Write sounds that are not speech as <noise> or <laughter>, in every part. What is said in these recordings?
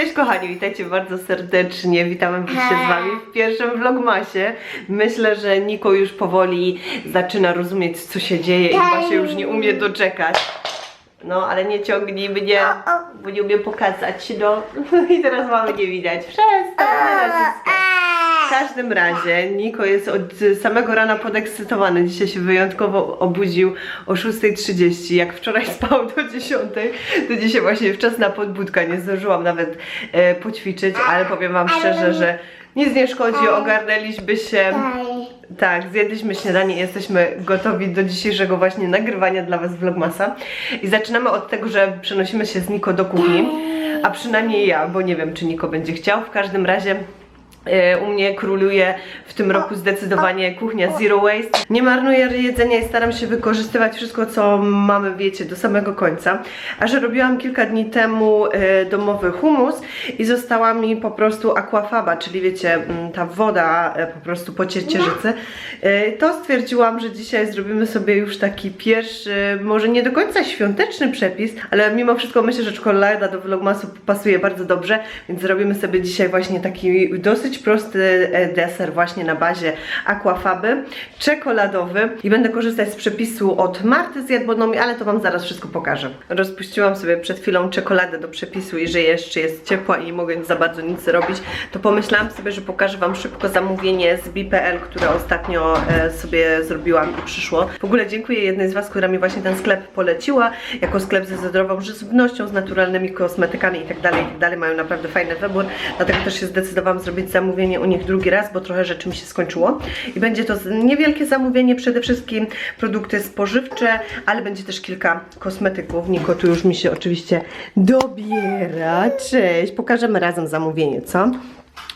Cześć kochani, witajcie bardzo serdecznie. Witamy się z wami w pierwszym vlogmasie. Myślę, że Niko już powoli zaczyna rozumieć co się dzieje i chyba się już nie umie doczekać. No, ale nie ciągnij mnie, bo nie umiem pokazać, no. <laughs> I teraz mamy nie widać. Przestań. W każdym razie Niko jest od samego rana podekscytowany. Dzisiaj się wyjątkowo obudził o 6.30. Jak wczoraj <laughs> spał do 10.00, to dzisiaj właśnie w czas na podbudka. Nie zdążyłam nawet e, poćwiczyć, ale powiem wam szczerze, że nic nie szkodzi, ogarnęliśmy się. Tak, zjedliśmy śniadanie i jesteśmy gotowi do dzisiejszego właśnie nagrywania dla Was vlogmasa. I zaczynamy od tego, że przenosimy się z Niko do kuchni, a przynajmniej ja, bo nie wiem, czy Niko będzie chciał. W każdym razie u mnie króluje w tym roku zdecydowanie kuchnia zero waste. Nie marnuję jedzenia i staram się wykorzystywać wszystko, co mamy, wiecie, do samego końca. A że robiłam kilka dni temu e, domowy humus i została mi po prostu aquafaba, czyli wiecie, mm, ta woda e, po prostu po ciecierzycy, e, to stwierdziłam, że dzisiaj zrobimy sobie już taki pierwszy, może nie do końca świąteczny przepis, ale mimo wszystko myślę, że czekolada do vlogmasu pasuje bardzo dobrze, więc zrobimy sobie dzisiaj właśnie taki dosyć prosty e, deser właśnie na bazie aquafaby, czekoladowy i będę korzystać z przepisu od Marty z Jadłonomi, ale to Wam zaraz wszystko pokażę. Rozpuściłam sobie przed chwilą czekoladę do przepisu i że jeszcze jest ciepła i nie mogę za bardzo nic robić, to pomyślałam sobie, że pokażę Wam szybko zamówienie z BPL, które ostatnio e, sobie zrobiłam i przyszło. W ogóle dziękuję jednej z Was, która mi właśnie ten sklep poleciła, jako sklep ze zdrową żywnością, z naturalnymi kosmetykami i tak dalej, i tak. Mają naprawdę fajny wybór, dlatego też się zdecydowałam zrobić zamówienie u nich drugi raz, bo trochę rzeczy mi się skończyło. I będzie to niewielkie zamówienie, przede wszystkim produkty spożywcze, ale będzie też kilka kosmetyków. Niko tu już mi się oczywiście dobiera. Cześć, pokażemy razem zamówienie, co?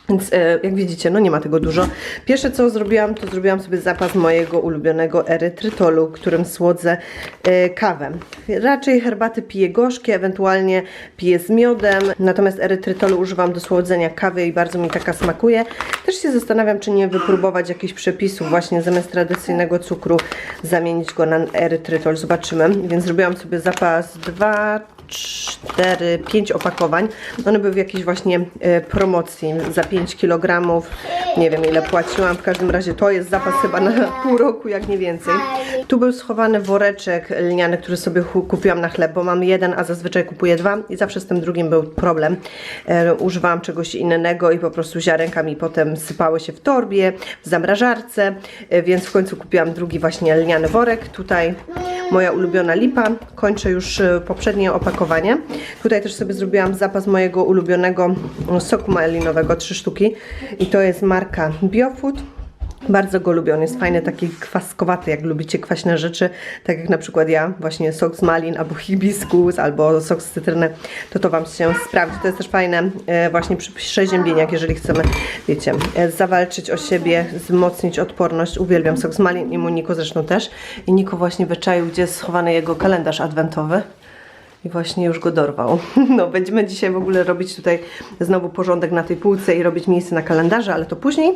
Więc e, jak widzicie, no nie ma tego dużo. Pierwsze co zrobiłam, to zrobiłam sobie zapas mojego ulubionego erytrytolu, którym słodzę e, kawę. Raczej herbaty piję gorzkie, ewentualnie piję z miodem, natomiast erytrytolu używam do słodzenia kawy i bardzo mi taka smakuje. Też się zastanawiam, czy nie wypróbować jakichś przepisów właśnie zamiast tradycyjnego cukru zamienić go na erytrytol. Zobaczymy. Więc zrobiłam sobie zapas 2, 4, 5 opakowań. One były w jakiejś właśnie e, promocji za 5 kg. Nie wiem ile płaciłam. W każdym razie to jest zapas chyba na pół roku, jak nie więcej. Tu był schowany woreczek lniany, który sobie kupiłam na chleb, bo mam jeden, a zazwyczaj kupuję dwa i zawsze z tym drugim był problem. E, używałam czegoś innego i po prostu ziarenka mi potem sypały się w torbie, w zamrażarce, e, więc w końcu kupiłam drugi właśnie lniany worek. Tutaj moja ulubiona lipa. Kończę już poprzednie opakowanie. Tutaj też sobie zrobiłam zapas mojego ulubionego soku malinowego, trzy sztuki. I to jest marka Biofood. Bardzo go lubię, on jest fajny, taki kwaskowaty, jak lubicie kwaśne rzeczy, tak jak na przykład ja, właśnie sok z malin, albo hibiskus, albo sok z cytryny, to to Wam się sprawdzi. To jest też fajne e, właśnie przy przeziębieniach, jeżeli chcemy, wiecie, e, zawalczyć o siebie, wzmocnić odporność. Uwielbiam sok z malin i mój Niko zresztą też. I Niko właśnie wyczaił, gdzie jest schowany jego kalendarz adwentowy. I właśnie już go dorwał. <laughs> No, będziemy dzisiaj w ogóle robić tutaj znowu porządek na tej półce i robić miejsce na kalendarze, ale to później.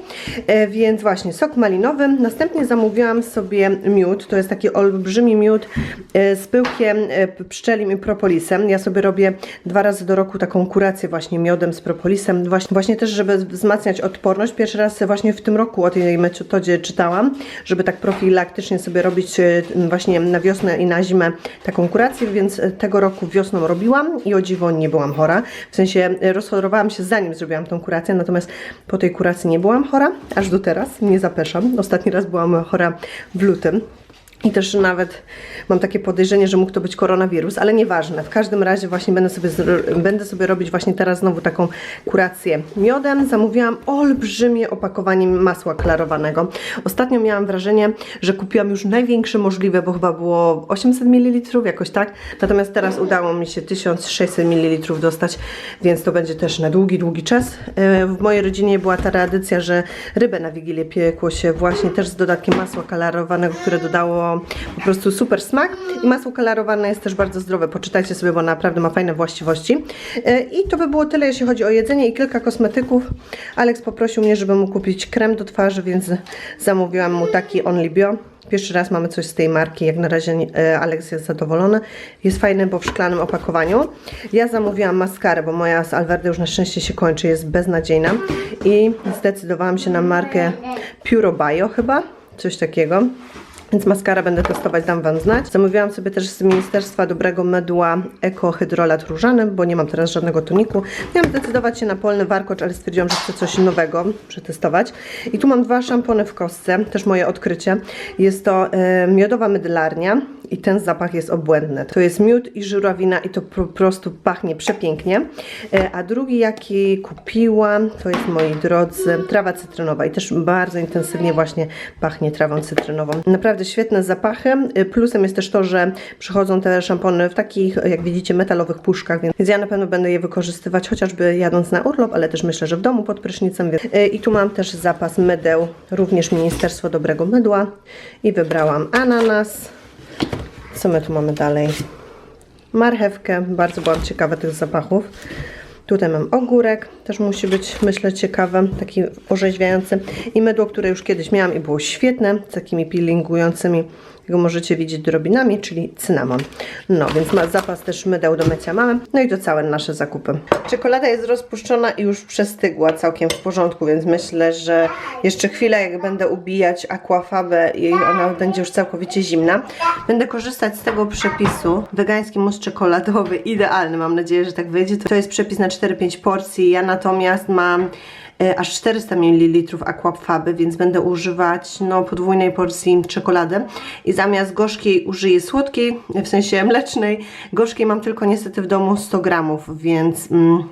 E, więc właśnie sok malinowy. Następnie zamówiłam sobie miód. To jest taki olbrzymi miód e, z pyłkiem e, pszczelim i propolisem. Ja sobie robię dwa razy do roku taką kurację właśnie miodem z propolisem. Właśnie, właśnie też, żeby wzmacniać odporność. Pierwszy raz właśnie w tym roku o tej metodzie czytałam, żeby tak profilaktycznie sobie robić e, właśnie na wiosnę i na zimę taką kurację, więc tego roku wiosną robiłam i o dziwo nie byłam chora. W sensie e, rozchorowałam się zanim zrobiłam tą kurację, natomiast po tej kuracji nie byłam chora, aż do teraz, nie zapeszam. Ostatni raz byłam chora w lutym. I też nawet mam takie podejrzenie, że mógł to być koronawirus, ale nieważne. W każdym razie właśnie będę sobie, będę sobie robić właśnie teraz znowu taką kurację miodem. Zamówiłam olbrzymie opakowanie masła klarowanego. Ostatnio miałam wrażenie, że kupiłam już największe możliwe, bo chyba było 800 ml jakoś tak. Natomiast teraz udało mi się 1600 ml dostać, więc to będzie też na długi, długi czas. E, W mojej rodzinie była ta tradycja, że rybę na Wigilię piekło się właśnie też z dodatkiem masła klarowanego, które dodało po prostu super smak i masło klarowane jest też bardzo zdrowe. Poczytajcie sobie, bo naprawdę ma fajne właściwości. E, I to by było tyle, jeśli chodzi o jedzenie i kilka kosmetyków. Alex poprosił mnie, żeby mu kupić krem do twarzy, więc zamówiłam mu taki Only Bio. Pierwszy raz mamy coś z tej marki, jak na razie e, Alex jest zadowolony. Jest fajny, bo w szklanym opakowaniu. Ja zamówiłam maskarę, bo moja z Alverde już na szczęście się kończy, jest beznadziejna. I zdecydowałam się na markę Puro Bio chyba, coś takiego. Więc maskara będę testować, dam Wam znać. Zamówiłam sobie też z Ministerstwa Dobrego Mydła Eko Hydrolat Różany, bo nie mam teraz żadnego toniku. Miałam zdecydować się na polny warkocz, ale stwierdziłam, że chcę coś nowego przetestować. I tu mam dwa szampony w kostce, też moje odkrycie. Jest to e, miodowa mydlarnia i ten zapach jest obłędny. To jest miód i żurawina i to po prostu pachnie przepięknie. E, a drugi, jaki kupiłam, to jest, moi drodzy, trawa cytrynowa i też bardzo intensywnie właśnie pachnie trawą cytrynową. Naprawdę świetne zapachy. E, Plusem jest też to, że przychodzą te szampony w takich, jak widzicie, metalowych puszkach, więc ja na pewno będę je wykorzystywać chociażby jadąc na urlop, ale też myślę, że w domu pod prysznicem. E, I tu mam też zapas mydeł, również Ministerstwo Dobrego Mydła i wybrałam ananas. Co my tu mamy dalej? Marchewkę, bardzo byłam ciekawa tych zapachów. Tutaj mam ogórek, też musi być, myślę, ciekawe, taki orzeźwiający. I mydło, które już kiedyś miałam i było świetne, z takimi peelingującymi, możecie widzieć, drobinami, czyli cynamon. No, więc ma zapas też mydeł do mycia mamy. No i to całe nasze zakupy. Czekolada jest rozpuszczona i już przestygła całkiem w porządku, więc myślę, że jeszcze chwilę, jak będę ubijać aquafabę i ona będzie już całkowicie zimna, będę korzystać z tego przepisu. Wegański mus czekoladowy, idealny, mam nadzieję, że tak wyjdzie. To jest przepis na 4-5 porcji, ja natomiast mam aż 400 ml aquafaby, więc będę używać no, podwójnej porcji czekolady i zamiast gorzkiej użyję słodkiej, w sensie <laughs> mlecznej. Gorzkiej mam tylko niestety w domu 100 gramów, więc... Mm,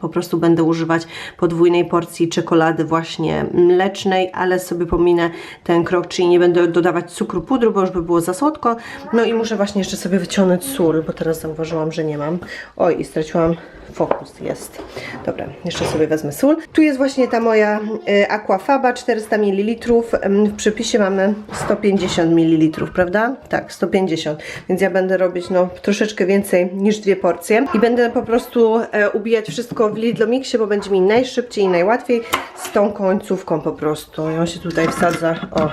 po prostu będę używać podwójnej porcji czekolady właśnie mlecznej, ale sobie pominę ten krok, czyli nie będę dodawać cukru pudru, bo już by było za słodko. No i muszę właśnie jeszcze sobie wyciągnąć sól, bo teraz zauważyłam, że nie mam. Oj, i straciłam fokus, jest. Dobra, jeszcze sobie wezmę sól. Tu jest właśnie ta moja y, aquafaba, 400 ml. W przepisie mamy 150 ml, prawda? Tak, 150. Więc ja będę robić no troszeczkę więcej niż dwie porcje. I będę po prostu e, ubijać wszystko w Lidlomixie, bo będzie mi najszybciej i najłatwiej z tą końcówką po prostu. I on się tutaj wsadza, o,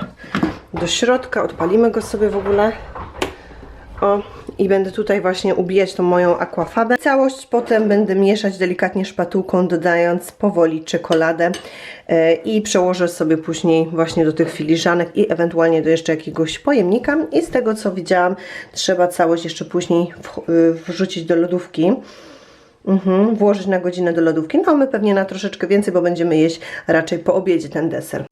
do środka. Odpalimy go sobie w ogóle. O, i będę tutaj właśnie ubijać tą moją aquafabę. Całość potem będę mieszać delikatnie szpatułką, dodając powoli czekoladę e, i przełożę sobie później właśnie do tych filiżanek i ewentualnie do jeszcze jakiegoś pojemnika. I z tego co widziałam, trzeba całość jeszcze później y, wrzucić do lodówki. Mhm, włożyć na godzinę do lodówki. No my pewnie na troszeczkę więcej, bo będziemy jeść raczej po obiedzie ten deser.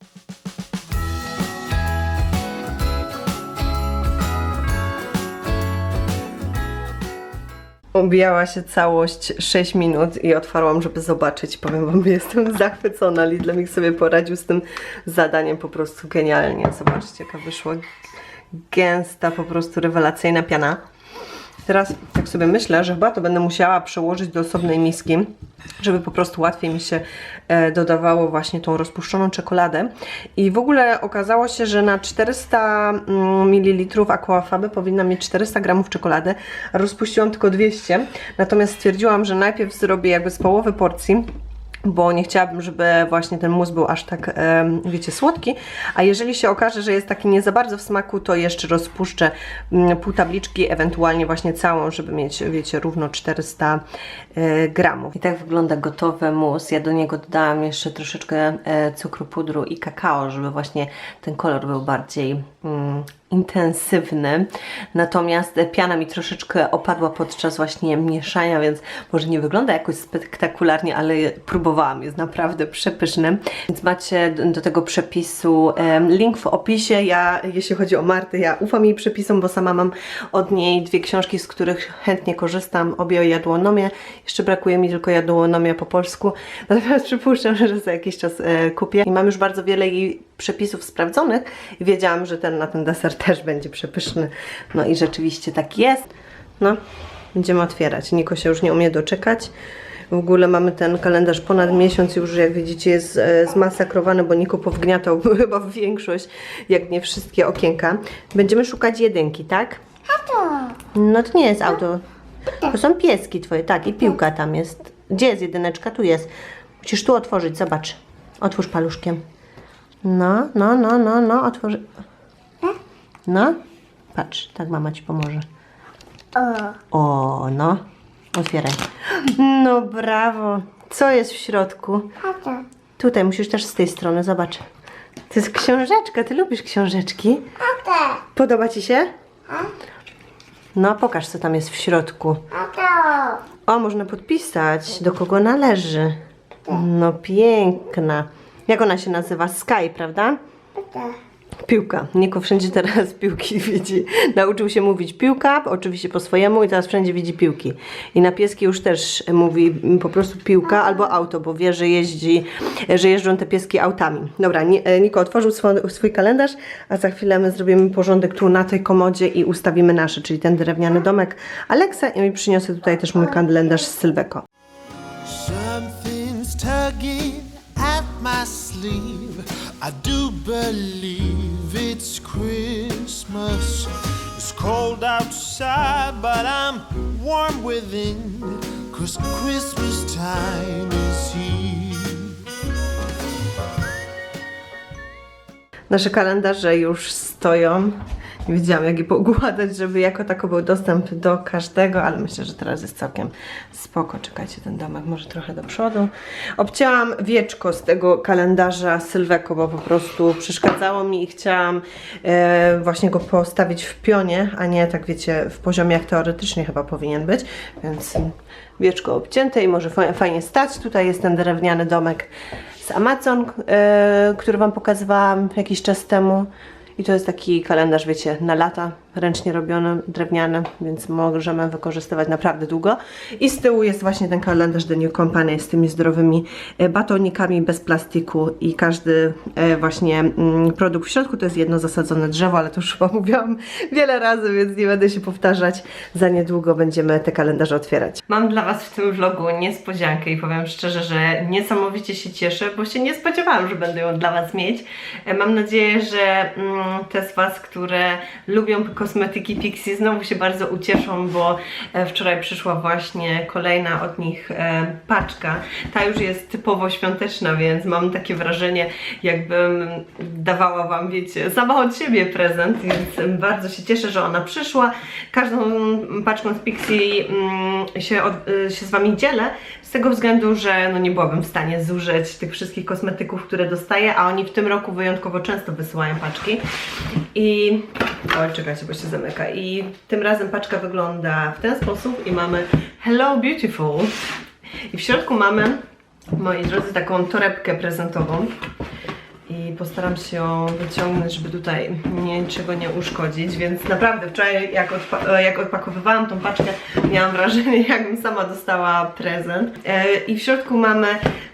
Ubijała się całość 6 minut i otwarłam, żeby zobaczyć. Powiem Wam, jestem <laughs> zachwycona. Lidl mi sobie poradził z tym zadaniem po prostu genialnie. Zobaczcie, jaka wyszła gęsta, po prostu rewelacyjna piana. Teraz tak sobie myślę, że chyba to będę musiała przełożyć do osobnej miski, żeby po prostu łatwiej mi się e, dodawało właśnie tą rozpuszczoną czekoladę. I w ogóle okazało się, że na 400 mm, ml aquafaby powinna mieć 400 gramów czekolady, rozpuściłam tylko 200. Natomiast stwierdziłam, że najpierw zrobię jakby z połowy porcji, bo nie chciałabym, żeby właśnie ten mus był aż tak, wiecie, słodki. A jeżeli się okaże, że jest taki nie za bardzo w smaku, to jeszcze rozpuszczę mm, pół tabliczki, ewentualnie właśnie całą, żeby mieć, wiecie, równo 400 e, gramów. I tak wygląda gotowy mus. Ja do niego dodałam jeszcze troszeczkę e, cukru pudru i kakao, żeby właśnie ten kolor był bardziej mm, intensywny. Natomiast piana mi troszeczkę opadła podczas właśnie mieszania, więc może nie wygląda jakoś spektakularnie, ale próbowałam. Jest naprawdę przepyszny. Więc macie do tego przepisu link w opisie. Ja, jeśli chodzi o Martę, ja ufam jej przepisom, bo sama mam od niej dwie książki, z których chętnie korzystam. Obie o jadłonomie. Jeszcze brakuje mi tylko jadłonomia po polsku. <laughs> Natomiast przypuszczam, że za jakiś czas e, kupię. I mam już bardzo wiele jej przepisów sprawdzonych i wiedziałam, że ten na ten deser też będzie przepyszny. No i rzeczywiście tak jest. No, będziemy otwierać. Niko się już nie umie doczekać. W ogóle mamy ten kalendarz ponad miesiąc już, jak widzicie, jest e, zmasakrowany, bo Niko powgniatał <laughs> chyba większość, jak nie wszystkie okienka. Będziemy szukać jedynki, tak? No to nie jest auto. To są pieski twoje, tak, i piłka tam jest. Gdzie jest jedyneczka? Tu jest. Musisz tu otworzyć, zobacz. Otwórz paluszkiem. No, no, no, no, no, otworzy. No, patrz, tak mama ci pomoże. O, no, otwieraj. No, brawo. Co jest w środku? Tutaj musisz też z tej strony, zobacz. To jest książeczka, ty lubisz książeczki? Podoba ci się? No, pokaż, co tam jest w środku. O, można podpisać, do kogo należy. No, piękna. Jak ona się nazywa? Sky, prawda? Piłka. Niko wszędzie teraz <laughs> piłki widzi. Nauczył się mówić piłka, oczywiście po swojemu i teraz wszędzie widzi piłki. I na pieski już też mówi po prostu piłka albo auto, bo wie, że jeździ, że jeżdżą te pieski autami. Dobra, e, Niko otworzył swój, swój kalendarz, a za chwilę my zrobimy porządek tu na tej komodzie i ustawimy nasze, czyli ten drewniany domek Aleksa i mi przyniosę tutaj też mój kalendarz z Sylweko. My sleeve. I do believe it's Christmas. It's cold outside, but I'm warm within. Cause Christmas time is here. Nasze kalendarze już stoją. Nie wiedziałam jak je pogładać, żeby jako tako był dostęp do każdego, ale myślę, że teraz jest całkiem spoko. Czekajcie, ten domek może trochę do przodu. Obcięłam wieczko z tego kalendarza Sylweko, bo po prostu przeszkadzało mi i chciałam e, właśnie go postawić w pionie, a nie tak wiecie, w poziomie jak teoretycznie chyba powinien być, więc wieczko obcięte i może fa- fajnie stać. Tutaj jest ten drewniany domek z Amazon, e, który Wam pokazywałam jakiś czas temu. I to jest taki kalendarz, wiecie, na lata, ręcznie robiony, drewniany, więc możemy wykorzystywać naprawdę długo. I z tyłu jest właśnie ten kalendarz The New Company z tymi zdrowymi e, batonikami bez plastiku i każdy e, właśnie mm, produkt w środku to jest jedno zasadzone drzewo, ale to już chyba <laughs> mówiłam wiele razy, więc nie będę się powtarzać. Za niedługo będziemy te kalendarze otwierać. Mam dla Was w tym vlogu niespodziankę i powiem szczerze, że niesamowicie się cieszę, bo się nie spodziewałam, że będę ją dla Was mieć. E, Mam nadzieję, że mm, te z Was, które lubią kosmetyki Pixie znowu się bardzo ucieszą, bo e, wczoraj przyszła właśnie kolejna od nich e, paczka. Ta już jest typowo świąteczna, więc mam takie wrażenie, jakbym dawała Wam, wiecie, sama od siebie prezent, więc bardzo się cieszę, że ona przyszła. Każdą paczką z Pixie mm, się, y, się z Wami dzielę, z tego względu, że no nie byłabym w stanie zużyć tych wszystkich kosmetyków, które dostaję, a oni w tym roku wyjątkowo często wysyłają paczki. I... Oj, czekajcie, bo się zamyka. I tym razem paczka wygląda w ten sposób i mamy Hello Beautiful. I w środku mamy, moi drodzy, taką torebkę prezentową. I postaram się ją wyciągnąć, żeby tutaj niczego nie uszkodzić, więc naprawdę wczoraj jak, odpa- e, jak odpakowywałam tą paczkę miałam wrażenie <laughs> jakbym sama dostała prezent. E, I w środku mamy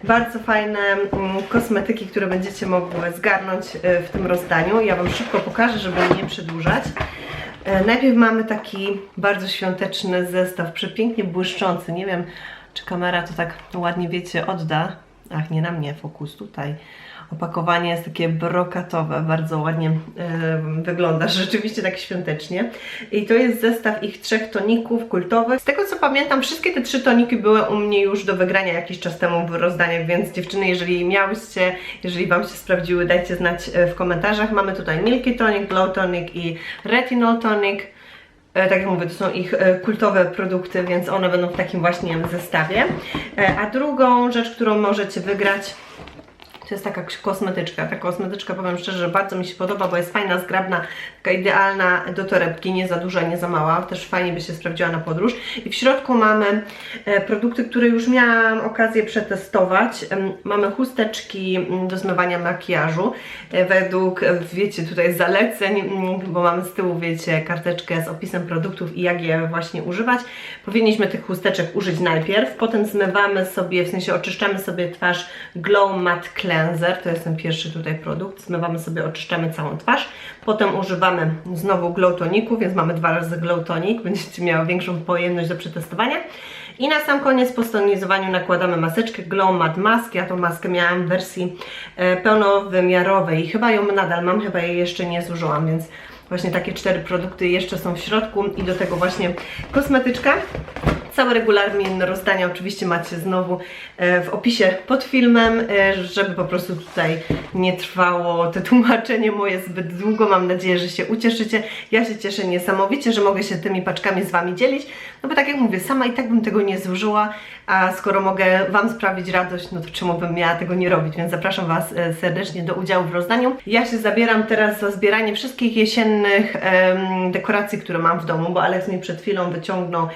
bardzo fajne mm, kosmetyki, które będziecie mogły zgarnąć e, w tym rozdaniu. Ja Wam szybko pokażę, żeby nie przedłużać. Najpierw mamy taki bardzo świąteczny zestaw, przepięknie błyszczący. Nie wiem, czy kamera to tak ładnie wiecie odda. Ach, nie na mnie, fokus tutaj. Opakowanie jest takie brokatowe, bardzo ładnie e, wygląda, rzeczywiście tak świątecznie. I to jest zestaw ich trzech toników kultowych. Z tego co pamiętam, wszystkie te trzy toniki były u mnie już do wygrania jakiś czas temu w rozdaniach, więc dziewczyny, jeżeli miałyście, jeżeli Wam się sprawdziły, dajcie znać e, w komentarzach. Mamy tutaj Milky Tonic, Glow Tonic i Retinol Tonic. E, Tak jak mówię, to są ich e, kultowe produkty, więc one będą w takim właśnie zestawie. A drugą rzecz, którą możecie wygrać, to jest taka kosmetyczka. Ta kosmetyczka, powiem szczerze, że bardzo mi się podoba, bo jest fajna, zgrabna, taka idealna do torebki, nie za duża, nie za mała. Też fajnie by się sprawdziła na podróż. I w środku mamy e, produkty, które już miałam okazję przetestować. Mamy chusteczki mm, do zmywania makijażu. E, Według, e, wiecie, tutaj zaleceń, mm, bo mamy z tyłu, wiecie, karteczkę z opisem produktów i jak je właśnie używać. Powinniśmy tych chusteczek użyć najpierw, potem zmywamy sobie, w sensie oczyszczamy sobie twarz Glow Matte Cleanse cleanser, to jest ten pierwszy tutaj produkt. Zmywamy sobie, oczyszczamy całą twarz. Potem używamy znowu glow toniku, więc mamy dwa razy glow tonic. Będziecie miały większą pojemność do przetestowania. I na sam koniec po stonizowaniu nakładamy maseczkę Glow Matte Mask. Ja tą maskę miałam w wersji e, pełnowymiarowej chyba ją nadal mam, chyba jej jeszcze nie zużyłam, więc właśnie takie cztery produkty jeszcze są w środku i do tego właśnie kosmetyczka. Cały regulamin rozdania oczywiście macie znowu e, w opisie pod filmem, e, żeby po prostu tutaj nie trwało te tłumaczenie moje zbyt długo. Mam nadzieję, że się ucieszycie. Ja się cieszę niesamowicie, że mogę się tymi paczkami z Wami dzielić, no bo tak jak mówię, sama i tak bym tego nie zużyła, a skoro mogę Wam sprawić radość, no to czemu bym miała tego nie robić, więc zapraszam Was e, serdecznie do udziału w rozdaniu. Ja się zabieram teraz za zbieranie wszystkich jesiennych em, dekoracji, które mam w domu, bo Alex mi przed chwilą wyciągnął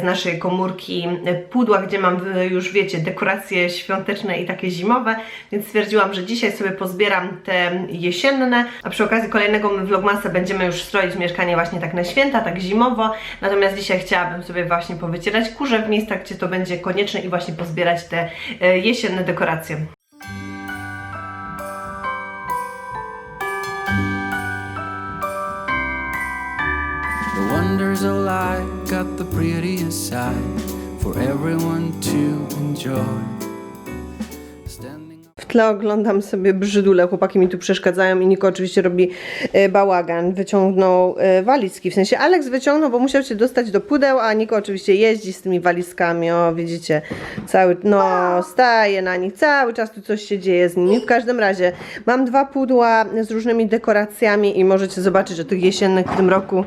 z naszej komórki e, pudła, gdzie mam e, już wiecie, dekoracje świąteczne i takie zimowe, więc stwierdziłam, że dzisiaj sobie pozbieram te jesienne, a przy okazji kolejnego vlogmasa będziemy już stroić mieszkanie właśnie tak na święta, tak zimowo, natomiast dzisiaj chciałabym sobie właśnie powycierać kurze w miejscach, gdzie to będzie konieczne i właśnie pozbierać te e, jesienne dekoracje. The wonders of life W tle oglądam sobie brzydule, chłopaki mi tu przeszkadzają i Niko oczywiście robi e, bałagan. Wyciągnął e, walizki, w sensie Alex wyciągnął, bo musiał się dostać do pudeł, a Niko oczywiście jeździ z tymi walizkami, o widzicie, cały, no staje na nich, cały czas tu coś się dzieje z nimi. W każdym razie mam dwa pudła z różnymi dekoracjami i możecie zobaczyć, że tych jesiennych w tym roku...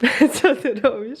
<laughs> Co ty robisz?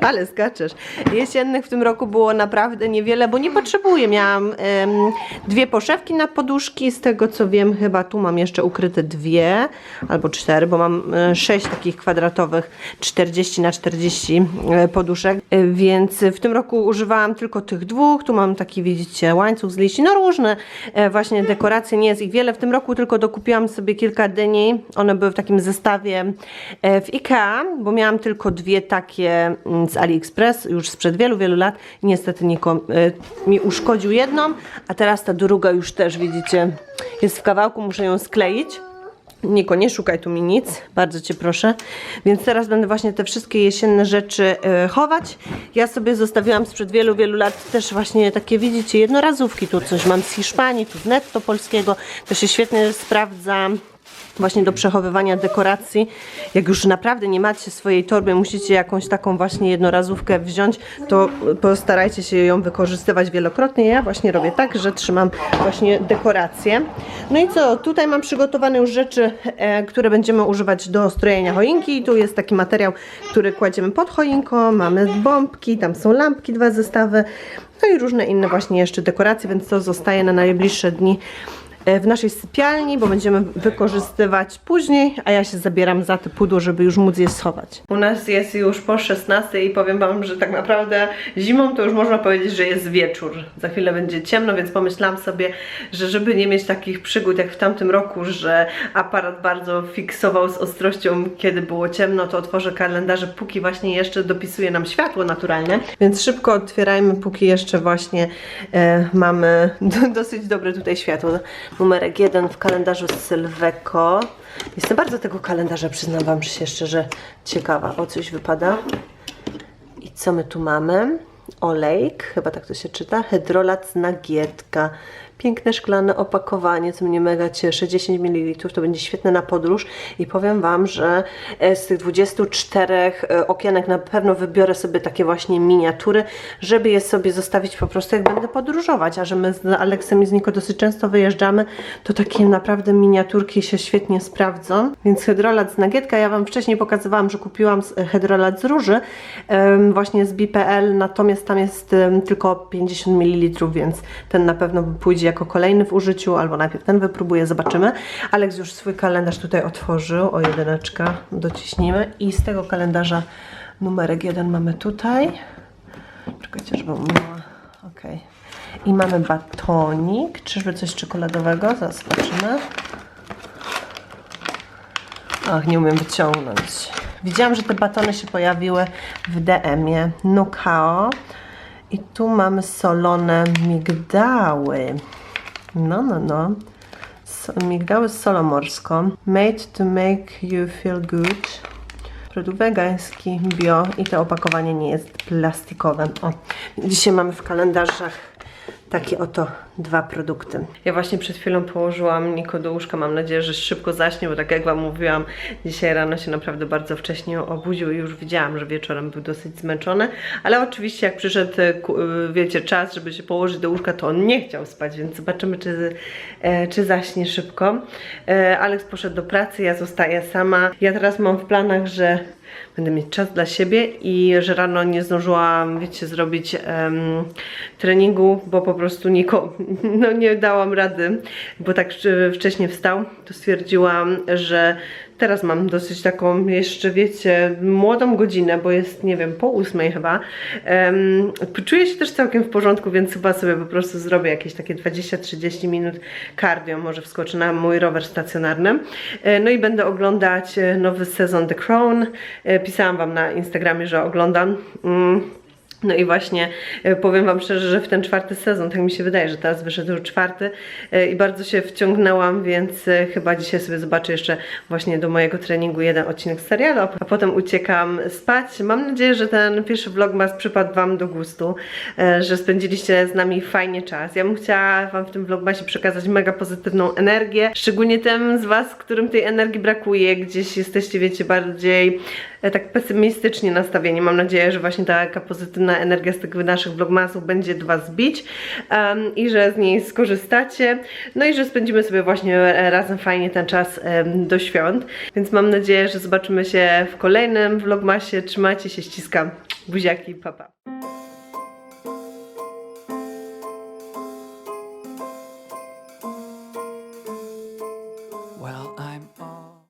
Ale skaczesz. Jesiennych w tym roku było naprawdę niewiele, bo nie potrzebuję. Miałam dwie poszewki na poduszki, z tego co wiem, chyba tu mam jeszcze ukryte dwie albo cztery, bo mam e, sześć takich kwadratowych 40 na 40 e, poduszek, E, więc w tym roku używałam tylko tych dwóch. Tu mam taki, widzicie, łańcuch z liści, no różne właśnie dekoracje, nie jest ich wiele. W tym roku tylko dokupiłam sobie kilka dyni. One były w takim zestawie w IKEA, bo miałam tylko dwie takie mm, z AliExpress już sprzed wielu, wielu lat. Niestety Niko e, mi uszkodził jedną, a teraz ta druga już też, widzicie, jest w kawałku, muszę ją skleić. Niko, nie szukaj tu mi nic, bardzo Cię proszę. Więc teraz będę właśnie te wszystkie jesienne rzeczy e, chować. Ja sobie zostawiłam sprzed wielu, wielu lat też właśnie takie, widzicie, jednorazówki. Tu coś mam z Hiszpanii, tu z netto polskiego. To się świetnie sprawdza właśnie do przechowywania dekoracji. Jak już naprawdę nie macie swojej torby, musicie jakąś taką właśnie jednorazówkę wziąć, to postarajcie się ją wykorzystywać wielokrotnie. Ja właśnie robię tak, że trzymam właśnie dekoracje. No i co, tutaj mam przygotowane już rzeczy, e, które będziemy używać do strojenia choinki. Tu jest taki materiał, który kładziemy pod choinką. Mamy bombki, tam są lampki, dwa zestawy. No i różne inne właśnie jeszcze dekoracje, więc to zostaje na najbliższe dni w naszej sypialni, bo będziemy wykorzystywać później, a ja się zabieram za te pudło, żeby już móc je schować. U nas jest już po 16 i powiem Wam, że tak naprawdę zimą to już można powiedzieć, że jest wieczór. Za chwilę będzie ciemno, więc pomyślałam sobie, że żeby nie mieć takich przygód jak w tamtym roku, że aparat bardzo fiksował z ostrością, kiedy było ciemno, to otworzę kalendarze, póki właśnie jeszcze dopisuje nam światło naturalne. Więc szybko otwierajmy, póki jeszcze właśnie e, mamy <laughs> dosyć dobre tutaj światło. Numerek jeden w kalendarzu Sylweko. Jestem bardzo tego kalendarza, przyznam Wam się szczerze, ciekawa. O coś wypada. I co my tu mamy? Olejk, chyba tak to się czyta. Hydrolat z nagietka. Piękne szklane opakowanie, co mnie mega cieszy. 10 ml to będzie świetne na podróż. I powiem Wam, że e, z tych 24 e, okienek na pewno wybiorę sobie takie właśnie miniatury, żeby je sobie zostawić po prostu jak będę podróżować. A że my z Aleksem i z Niko dosyć często wyjeżdżamy, to takie naprawdę miniaturki się świetnie sprawdzą. Więc hydrolat z nagietka. Ja Wam wcześniej pokazywałam, że kupiłam z- hydrolat z róży, właśnie z BPL, natomiast tam jest tylko 50 ml, więc ten na pewno pójdzie jako kolejny w użyciu, albo najpierw ten wypróbuję, zobaczymy. Aleks już swój kalendarz tutaj otworzył, o jedyneczka dociśnijmy i z tego kalendarza numerek jeden mamy tutaj. Czekajcie, żebym miała. Okej. I mamy batonik. Czyżby coś czekoladowego? Zobaczymy. Ach, nie umiem wyciągnąć. Widziałam, że te batony się pojawiły w DM-ie. Nukao. I tu mamy solone migdały. No, no, no. Migdały z. Made to make you feel good. Produkt wegański, bio i to opakowanie nie jest plastikowe. O, dzisiaj mamy w kalendarzach takie oto dwa produkty. Ja właśnie przed chwilą położyłam Niko do łóżka. Mam nadzieję, że szybko zaśnie, bo tak jak Wam mówiłam, dzisiaj rano się naprawdę bardzo wcześnie obudził i już widziałam, że wieczorem był dosyć zmęczony. Ale oczywiście jak przyszedł, e, e, wiecie, czas, żeby się położyć do łóżka, to on nie chciał spać, więc zobaczymy, czy, e, czy zaśnie szybko. Alex poszedł do pracy, ja zostaję sama. Ja teraz mam w planach, że będę mieć czas dla siebie i że rano nie zdążyłam, wiecie, zrobić em, treningu, bo po prostu Niko, <laughs> no nie dałam rady, bo tak wcz- wcześnie wstał, to stwierdziłam, że teraz mam dosyć taką jeszcze, wiecie, młodą godzinę, bo jest, nie wiem, po ósmej chyba. Em, czuję się też całkiem w porządku, więc chyba sobie po prostu zrobię jakieś takie 20-30 minut cardio, może wskoczę na mój rower stacjonarny. E, No i będę oglądać e, nowy sezon The Crown. E, Pisałam Wam na Instagramie, że oglądam. Mm. No i właśnie e, powiem Wam szczerze, że w ten czwarty sezon, tak mi się wydaje, że teraz wyszedł już czwarty e, i bardzo się wciągnęłam, więc e, chyba dzisiaj sobie zobaczę jeszcze właśnie do mojego treningu jeden odcinek serialu, a potem uciekam spać. Mam nadzieję, że ten pierwszy vlogmas przypadł Wam do gustu, że spędziliście z nami fajnie czas. Ja bym chciała Wam w tym vlogmasie przekazać mega pozytywną energię, szczególnie tym z Was, którym tej energii brakuje, gdzieś jesteście, wiecie, bardziej tak pesymistycznie nastawieni. Mam nadzieję, że właśnie taka pozytywna energia z tych naszych vlogmasów będzie do Was bić em, i że z niej skorzystacie. No i że spędzimy sobie właśnie e, razem fajnie ten czas em, do świąt. Więc mam nadzieję, że zobaczymy się w kolejnym vlogmasie. Trzymajcie się, ściskam. Buziaki, papa. Pa.